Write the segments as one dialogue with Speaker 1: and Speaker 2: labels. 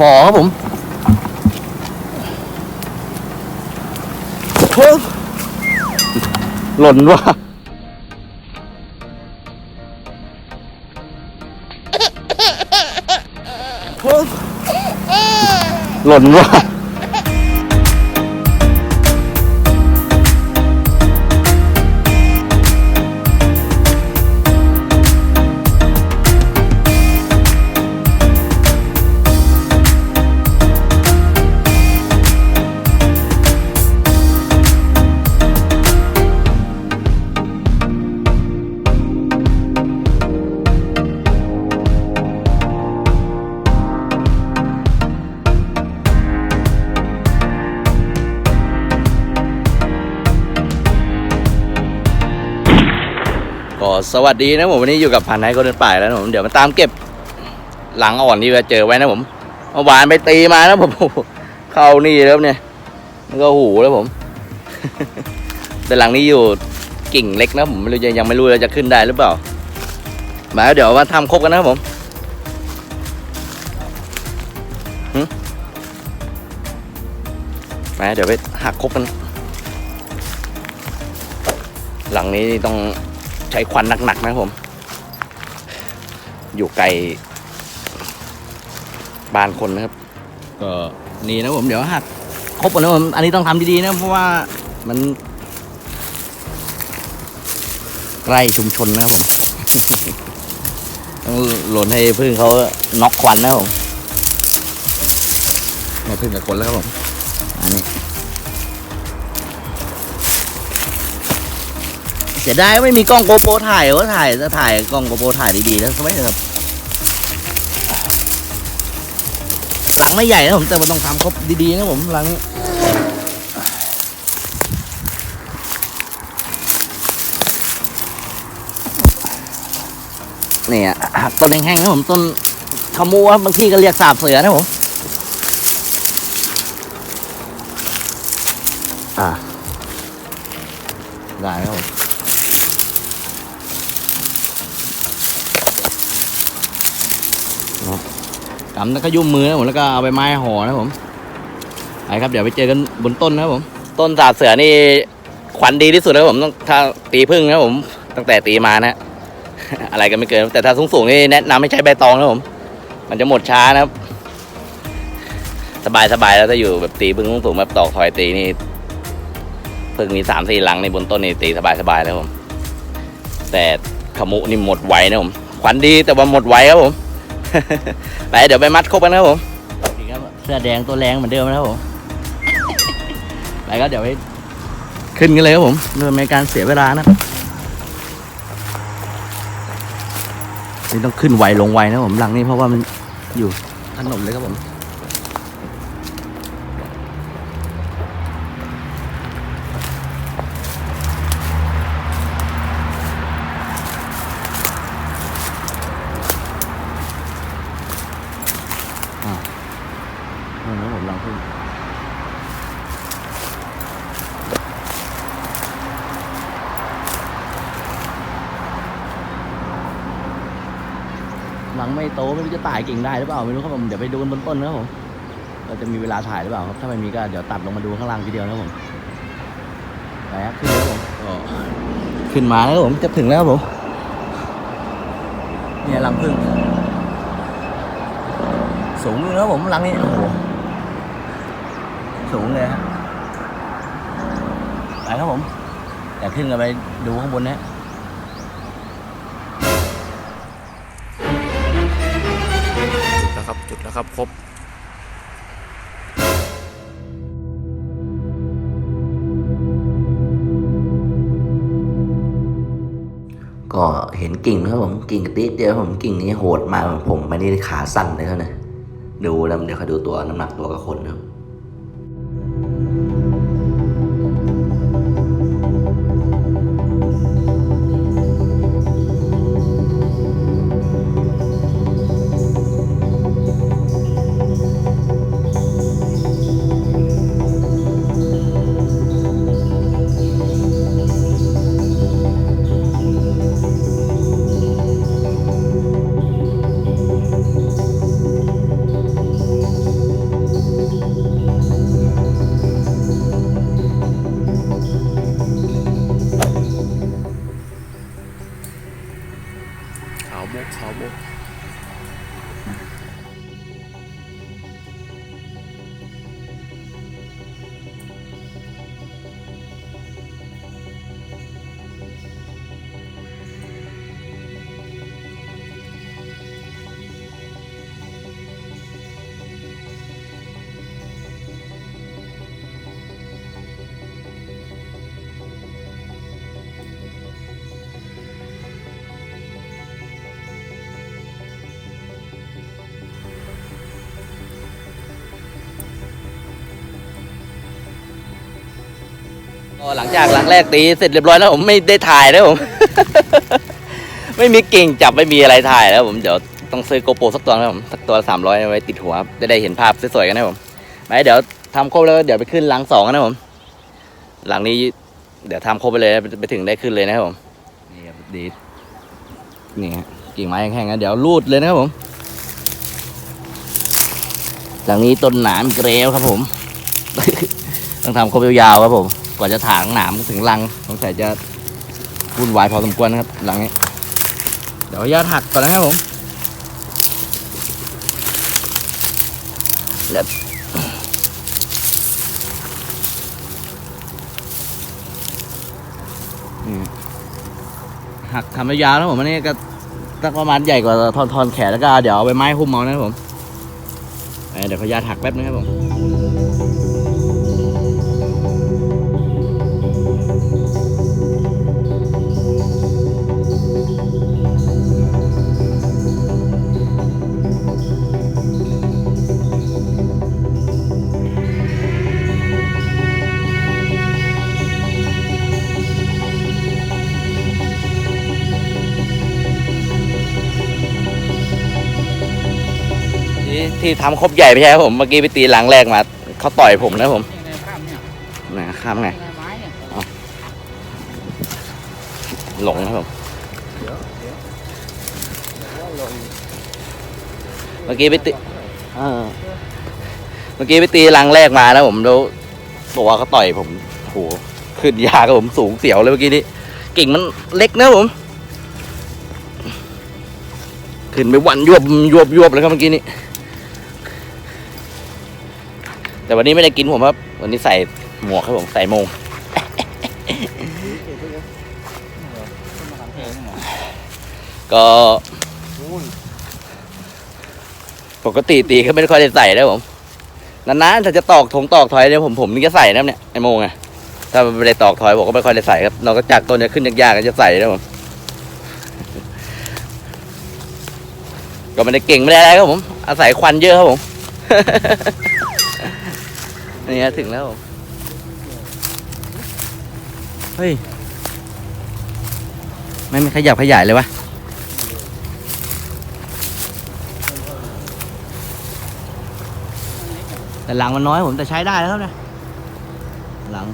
Speaker 1: ฟอครับผมเฮ้ยหล่นว่ะหล่นว่ะ สวัสดีนะผมวันนี้อยู่กับพันไนท์คนเดินป่ายแล้วนะผมเดี๋ยวมาตามเก็บหลังอ่อนที่เราเจอไว้นะผมเมื่อวานไปตีมานะผมเข้านี่แล้วเนี่ยมันก็หูแล้วผม แต่หลังนี้อยู่กิ่งเล็กนะผมไม่รู้ยังยังไม่รู้เราจะขึ้นได้หรือเปล่ามาเดี๋ยวมาทำครบกันนะครับผมมาเดี๋ยวไปหักครบกัน หลังนี้ต้อง ใช้ควันหนักๆนะครับผม อยู่ไกลบ้านคนนะครับ ก็นี่นะผมเดี๋ยวหักครบหมดนะผมอันนี้ต้องทำดีๆนะเพราะว่ามันใกล้ชุมชนนะครับผมต้องหล่นให้พึ่งเขาน็อกควันนะครับผมไม่พึ่งกับคนแล้วครับผมอันนี้ เสียดายไม่มีกล้องโกโปรถ่ายว่าถ่ายถ้าถ่ายกล้องโกโปรถ่ายดีๆแล้วใช่ไหมครับหลังไม่ใหญ่นะผมแต่มันต้องทำครบดีๆนะผมหลังนี้เนี่ยหักต้นแห้งๆนะผมต้นขมูครับบางที่ก็เรียกสาบเสือนะผมอ่าได้ครับผม กำแล้วก็ยุ่มมือนะผมแล้วก็เอาใบไม้ห่อนะผมไปครับเดี๋ยวไปเจอกันบนต้นนะครับผม ต้นสาบเสือนี่ขวัญดีที่สุดนะผมต้องถ้าตีพึ่งนะผม ตั้งแต่ตีมานะ อะไรก็ไม่เกินแต่ถ้าสูงๆนี่แนะนำไม่ใช้ใบตองนะผม มันจะหมดช้านะครับ สบายสบายแล้วถ้าอยู่แบบตีพึ่งสูงๆแบบตอกถอยตีนี่พึ่งมีสามสี่หลังในบนต้นนี่ตีสบายสบายแล้วผม แต่ขมุนี่หมดไวนะผมขวัญดีแต่ว่าหมดไวครับผม ไปเดี๋ยวไปมัดครบกันนะครับผมเสื้อแดงตัวแรงเหมือนเดิมนะครับผมไปก็เดี๋ยวไปขึ้นกันเลยครับผมเพื่อไม่การเสียเวลานะนี่ต้องขึ้นไวลงไวนะผมหลังนี้เพราะว่ามันอยู่ถนนเลยครับผม นี่นะผมลังพึ่งหลัง ไม่โตไม่รู้จะตายกิ่งได้หรือเปล่าไม่รู้ครับผมเดี๋ยวไปดูกันบนต้นนะครับผมเราจะมีเวลาถ่ายหรือเปล่าครับถ้าไม่มีก็เดี๋ยวตัดลงมาดูข้างล่างทีเดียวนะครับผมไปครับขึ้นแล้วผมขึ้นมาแล้วผมจะถึงแล้วครับผมเนี่ยลังพึ่งสูงอยู่นะผมลังนี้โอ้โหสูงเลยฮะไปครับผมอยากขึ้นกันไปดูข้างบนนะ
Speaker 2: แล้วครับครบ
Speaker 1: ก็เห็นกิ่งนะครับผมกิ่งติ๊ดเดียวผมกิ่งนี้โหดมากผมไม่ได้ขาสั้นเลยเท่านะดูแล้วเดี๋ยวเขาดูตัวน้ำหนักตัวกับคนนะครับ หลังจากหลังแรกตีเสร็จเรียบร้อยแล้วผมไม่ได้ถ่ายนะผม ไม่มีกิ่งจับไม่มีอะไรถ่ายแล้วผมเดี๋ยวต้องซื้อโกโปรสักตัวนะครับผมสักตัวสามร้อยไว้ติดหัวจะได้เห็นภาพสวยๆกันนะผมไปเดี๋ยวทำครบแล้วเดี๋ยวไปขึ้นหลังสองกันนะผม หลังนี้เดี๋ยวทำครบไปเลยไปถึงได้ขึ้นเลยนะครับผมนี่ครับดีนี่กิ่งไม้แห้งๆนะเดี๋ยวรูดเลยนะครับผม หลังนี้ต้นหนามอีกแล้วครับผม ต้องทำครบยาวๆครับผม กว่าจะถางหนามถึงรังสงสัยจะวุ่นวายพอสมควรนะครับหลังนี้เดี๋ยวขออนุญาตหักก่อนนะครับผมแล้วหักทำยาวนะผมอันนี้ก็สักประมาณใหญ่กว่าทอนทอนแขนแล้วก็เดี๋ยวเอาไปไม้หุ้มเอานะครับผมเดี๋ยวขอญาตหักแป๊บนึงครับผม ที่ที่ทำครบใหญ่ไม่ใช่ครับผม เมื่อกี้ไปตีหลังแรกมาเขาต่อยผมนะผม
Speaker 3: ในข้ามเนี่ย
Speaker 1: นะข้ามไง
Speaker 3: ในไม้เนี่ย
Speaker 1: หลงนะผม เมื่อกี้ไปตีเออเมื่อกี้ไปตีหลังแรกมานะผมแล้วตัวเขาต่อยผมโอ้โหขึ้นยากครับผมสูงเสียวเลยเมื่อกี้นี้กิ่งมันเล็กนะผม ขึ้นไปวันยวบยวบยวบเลยครับเมื่อกี้นี้ แต่วันนี้ไม่ได้กินผมครับ วันนี้ใส่หมวกครับผมใส่โมงก็ปกติตีก็ไม่ค่อยได้ใส่นะผมนานๆถ้าจะตอกถงตอกถอยเนี่ยผมผมนี่จะใส่นะเนี่ยไอโมงอะถ้าไม่ได้ตอกถอยผมก็ไม่ค่อยได้ใส่ครับเราก็จากต้นจะขึ้นยากๆก็จะใส่นะผมก็ไม่ได้เก่งไม่ได้อะไรครับผม อาศัยควันเยอะครับผม นี่ฮะถึงแล้ว เฮ้ย ไม่มีขยับขยายเลยวะแต่หลังมันน้อยผมแต่ใช้ได้แล้วนะหลัง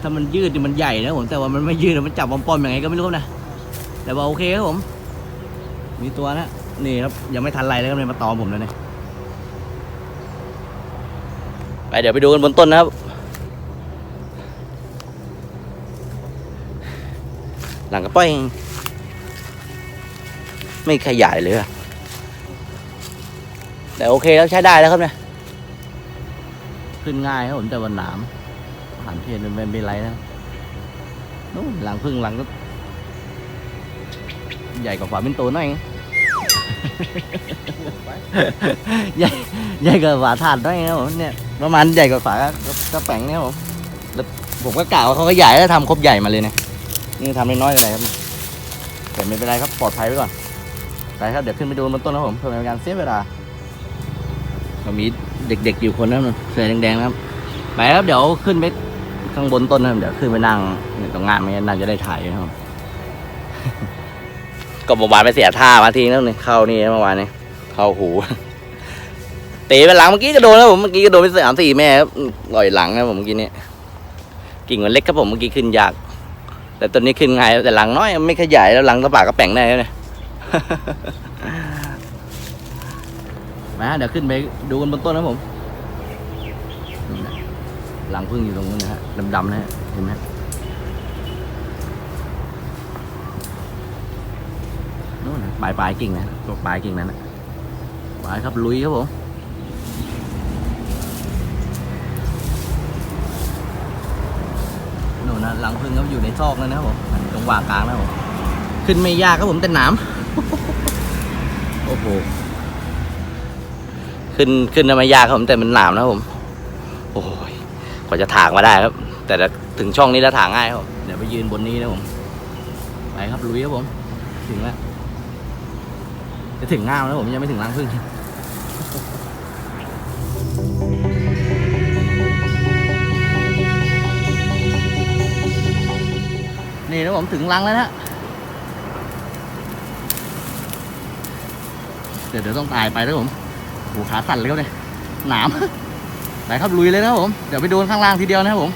Speaker 1: ถ้ามันยืดนี่มันใหญ่นะผมแต่ว่ามันไม่ยืดมันจับปอมๆยังไงก็ไม่รู้นะแต่ว่าโอเคครับผม มีตัวนะนี่ครับยังไม่ทันไรแล้วก็เลยมาตอมผมแล้วเนี่ย ไปเดี๋ยวไปดูกันบนต้นนะครับ หลังกระป้อยไม่ขยายเลยอะแต่โอเคแล้วใช้ได้แล้วครับเนี่ยขึ้นง่ายครับผมแต่วันหนามหันเทนเป็นเป็นไรนะนู่นหลังพึ่งหลังก็ ใหญ่กว่าฝาเป็นตัวหน่อยใหญ่ใหญ่กว่าฝาถาดหน่อยครับผมเนี่ย ประมาณใหญ่กว่าฝากระแป้งเนี่ยผมแล้วผมก็กล่าวว่าเขาก็ใหญ่แล้วทำครบใหญ่มาเลยเนี่ยนี่ทำน้อยๆอะไรครับแต่ไม่เป็นไรครับปลอดภัยไว้ก่อนไปครับเดี๋ยวขึ้นไปดูบนต้นนะผมเพื่อเป็นการเสียเวลาก็มีเด็กๆอยู่คนนั้นนะเสื้อแดงๆนะครับไปครับเดี๋ยวขึ้นไปข้างบนต้นนะครับเดี๋ยวขึ้นไปนั่งเนี่ยตรงงานไม่งั้นน่าจะได้ถ่ายนะครับก็เมื่อวานไปเสียท่ามาทีแล้วนี่ยเข้านี่เมื่อวานนี่เข้าหู ตีไปหลังเมื่อกี้ก็โดนแล้วผมเมื่อกี้ก็โดนไปสามสี่แม่ครับลอยหลังนะผมเมื่อกี้นี้กิ่งมันเล็กครับผมเมื่อกี้ขึ้นยาก แต่ตัวนี้ขึ้นง่ายแต่หลังน้อยไม่ขยายแล้วหลังตะปากก็แป่งได้แล้วเนี่ยมาเดี๋ยวขึ้นไปดูกันบนต้นนะผม หลังพึ่งอยู่ตรงนู้นนะฮะดำๆนะฮะเห็นไหมนู่นปลายปลายกิ่งนะตัวปลายกิ่งนั้นนะปลายครับลุยครับผม หลังพึ่งครับอยู่ในซอกนั่นนะครับผมตรงว่างกลางนะครับผมขึ้นไม่ยากครับผมแต่หนามโอ้โหขึ้นขึ้นไม่ยากครับผมแต่มันหนามนะครับผม โอ้ยกว่าจะถางมาได้ครับ แต่ถึงช่องนี้แล้วถางง่ายครับเดี๋ยวไปยืนบนนี้นะผมไปครับลุยครับผม ถึงแล้วจะถึงง่ามแล้วผมยังไม่ถึงรังพึ่ง นะผมถึงรังแล้วนะเดี๋ยวเดี๋ยวต้องตายไปนะผมหูขาสั่นเลยครับเนี่ยหนามไปครับลุยเลยนะครับผม เดี๋ยวไปโดนข้างล่างทีเดียวนะครับผม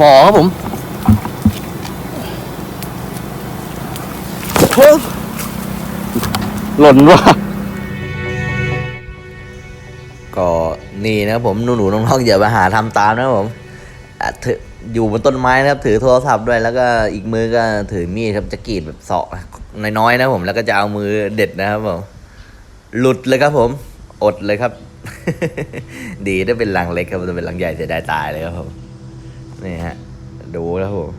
Speaker 1: ฝอครับผมเฮ้ยหล่นว่ะ
Speaker 3: ก็นี่นะครับผมหนูๆน้องๆอย่ามาหาทำตามนะครับผมอะถืออยู่บนต้นไม้นะครับ ถือโทรศัพท์ด้วยแล้วก็อีกมือก็ถือมีดครับจะกรีดแบบเสาะน้อยๆนะครับผมแล้วก็จะเอามือเด็ดนะครับผมหลุดเลยครับผม อดเลยครับ ดีถ้าเป็นลังเล็กครับถ้าเป็นลังใหญ่เสียดายตายเลยครับผม นี่ฮะ ดูแล้วผม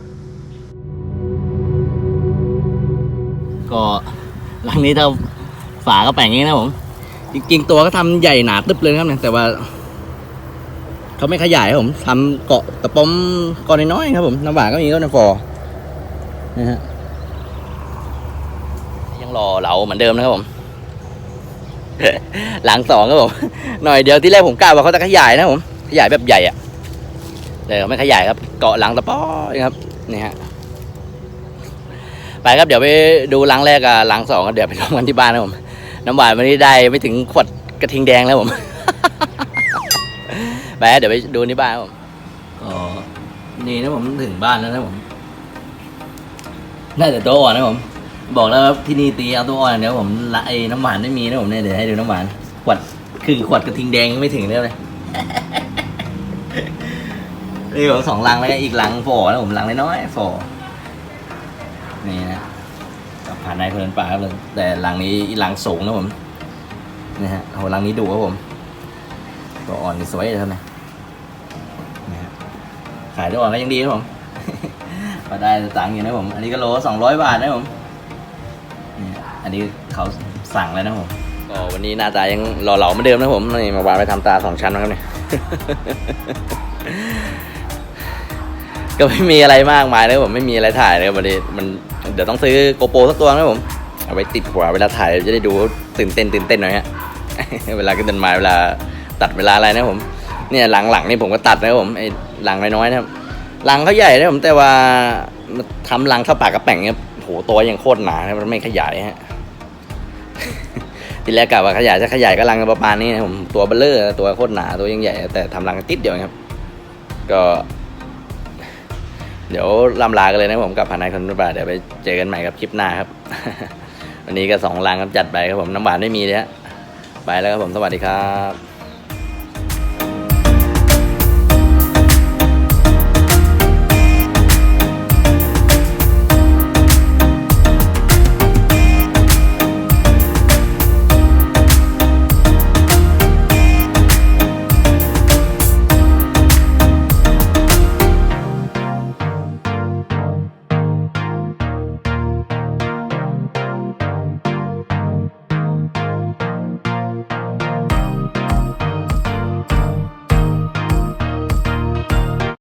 Speaker 1: ก็รังนี้ถ้าฝาก็แปลงอย่างนี้นะผม จริงๆตัวก็ทำใหญ่หนาตึ๊บเลยครับเนี่ยแต่ว่าเขาไม่ขยายครับผมทำเกาะตะปอมเกาะน้อยๆครับผมน้ำหวานก็มีก็ในฟอนะฮะยังรอเหลาเหมือนเดิมนะครับผม หลังสองครับผม หน่อยเดียวที่แรกผมกล้าว่าเขาจะขยายนะผม ขยายแบบใหญ่อะ แต่เขาไม่ขยายครับ เกาะหลังตะป้อครับนี่ฮะไปครับเดี๋ยวไปดูหลังแรกกับหลังสองกันเดี๋ยวไปลองกันที่บ้านนะผมน้ำหวานวันนี้ได้ไม่ถึงขวดกระทิงแดงแล้วผมไปเดี๋ยวไปดูที่บ้านผมก็นี่นะผมถึงบ้านแล้วนะผมน่าจะโต๊ะอ่อนนะผม บอกแล้วครับที่นี่ตีเอาตัวอ่อนเดี๋ยวผมละไอ้น้ำหวานไม่มีนะผมเนี่ยเดี๋ยวให้ดูน้ำหวานขวดคือขวดกระทิงแดงไม่ถึงเลยเลย นี่ผมสองลังแล้วก็อีกลังโฟนะผมลังน้อยๆโฟนี่นะผ่านในเพลินป่าครับเลยแต่ลังนี้อีกลังสูงนะผมนี่ฮะโหลังนี้ดุครับผม ตัวอ่อนสวยเลยครับเนี่ยนี่ฮะขายตัวอ่อนก็ยังดีครับผมก็ได้ตังค์อยู่นะผม อันนี้ก็โลสองร้อยบาทนะผมนี่อันนี้เขาสั่งแล้วนะผมก็วันนี้หน้าตายังหล่อเหลาเหมือนเดิมนะผมนี่มาวางไปทำตาสองชั้นนะครับเนี่ย ก็ไม่มีอะไรมากมายเลยผมไม่มีอะไรถ่ายเลยวันนี้มันเดี๋ยวต้องซื้อโกโปรสักตัวนะผมเอาไว้ติดหัวเวลาถ่ายจะได้ดูตื่นเต้นตื่นเต้นหน่อยฮะเวลาขึ้นต้นไม้เวลาตัดเวลาอะไรนะผมเนี่ยหลังๆนี่ผมก็ตัดนะผมไอ้หลังน้อยๆนะครับหลังเขาใหญ่นะผมแต่ว่าทำหลังเข้าปากกระแป่งเนี่ยโหตัวยังโคตรหนานะมันไม่ขยายฮะทีแรกกะว่าขยายจะขยายก็รังประมาณนี้นะผมตัวเบลเลอร์ตัวโคตรหนาตัวยังใหญ่ แต่ทำรังติดเดียวครับ ก็ เดี๋ยวลำลากันเลยนะผมกับพานายคนนุบาเดี๋ยวไปเจอกันใหม่กับคลิปหน้าครับ วันนี้ก็สองรังครับจัดไปครับผมน้ำหวานไม่มีเลยฮะไปแล้วครับผมสวัสดีครับ